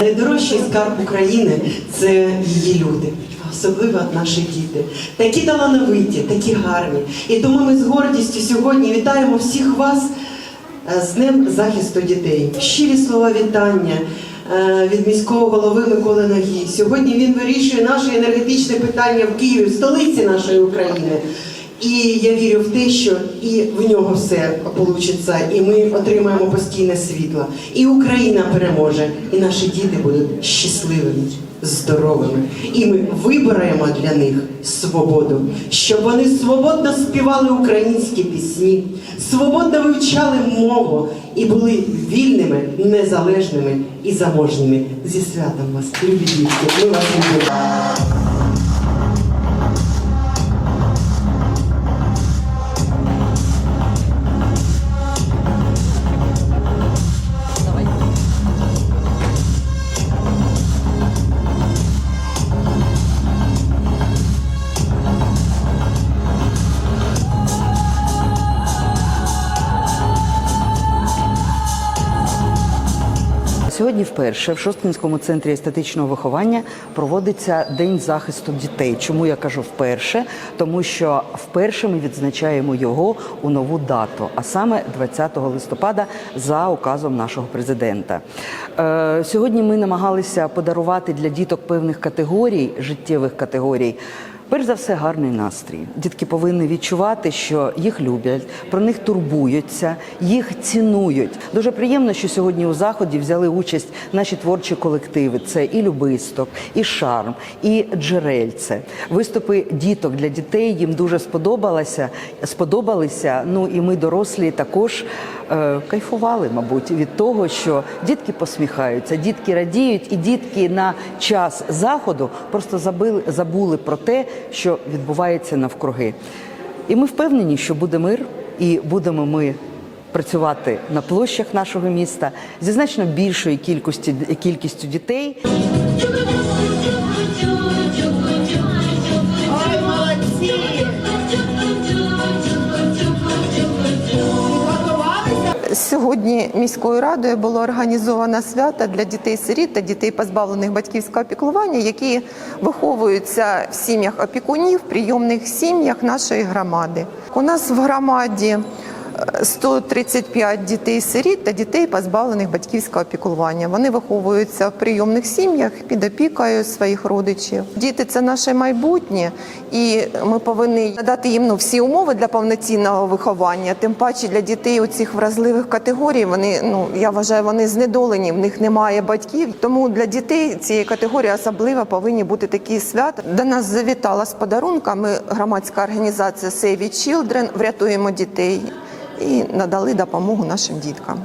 Найдорожчий скарб України це її люди, особливо наші діти. Такі талановиті, такі гарні. І тому ми з гордістю сьогодні вітаємо всіх вас з Днем захисту дітей. Щирі слова вітання. е, Від міського голови Миколи Нагі. Сьогодні він вирішує наше енергетичне питання в Києві, столиці нашої України. І я вірю в те, що і в нього все вийде, і ми отримаємо постійне світло. І Україна переможе, і наші діти будуть щасливими, здоровими. І ми вибираємо для них свободу, щоб вони свободно співали українські пісні, свободно вивчали мову і були вільними, незалежними і заможніми. Зі святом вас, любі дітки, ми вас любимо. Сьогодні вперше в Шосткинському центрі естетичного виховання проводиться День захисту дітей. Чому я кажу вперше? Тому що вперше ми відзначаємо його у нову дату, а саме 20 листопада за указом нашого президента. Е, сьогодні ми намагалися подарувати для діток певних категорій, життєвих категорій. Перш за все, гарний настрій. Дітки повинні відчувати, що їх люблять, про них турбуються, їх цінують. Дуже приємно, що сьогодні у заході взяли участь наші творчі колективи. Це і Любисток, і Шарм, і Джерельце. Виступи діток для дітей їм дуже сподобалося. Сподобалися. Ну і ми, дорослі, також е, кайфували, мабуть, від того, що дітки посміхаються, дітки радіють, і дітки на час заходу просто забили, забули про те, що відбувається навкруги. І ми впевнені, що буде мир, і будемо ми працювати на площах нашого міста зі значно більшою кількістю, кількістю дітей. Сьогодні міською радою було організовано свято для дітей-сиріт та дітей, позбавлених батьківського опікування, які виховуються в сім'ях опікунів, прийомних сім'ях нашої громади. У нас в громаді 135 дітей-сиріт та дітей, позбавлених батьківського опікування. Вони виховуються в прийомних сім'ях під опікою своїх родичів. Діти це наше майбутнє, і ми повинні надати їм ну, всі умови для повноцінного виховання. Тим паче для дітей у цих вразливих категорій. Вони ну я вважаю, вони знедолені, в них немає батьків. Тому для дітей цієї категорії особливо повинні бути такі свята. До нас завітала з подарунками громадська організація Save It Children. Врятуємо дітей і надали допомогу нашим діткам.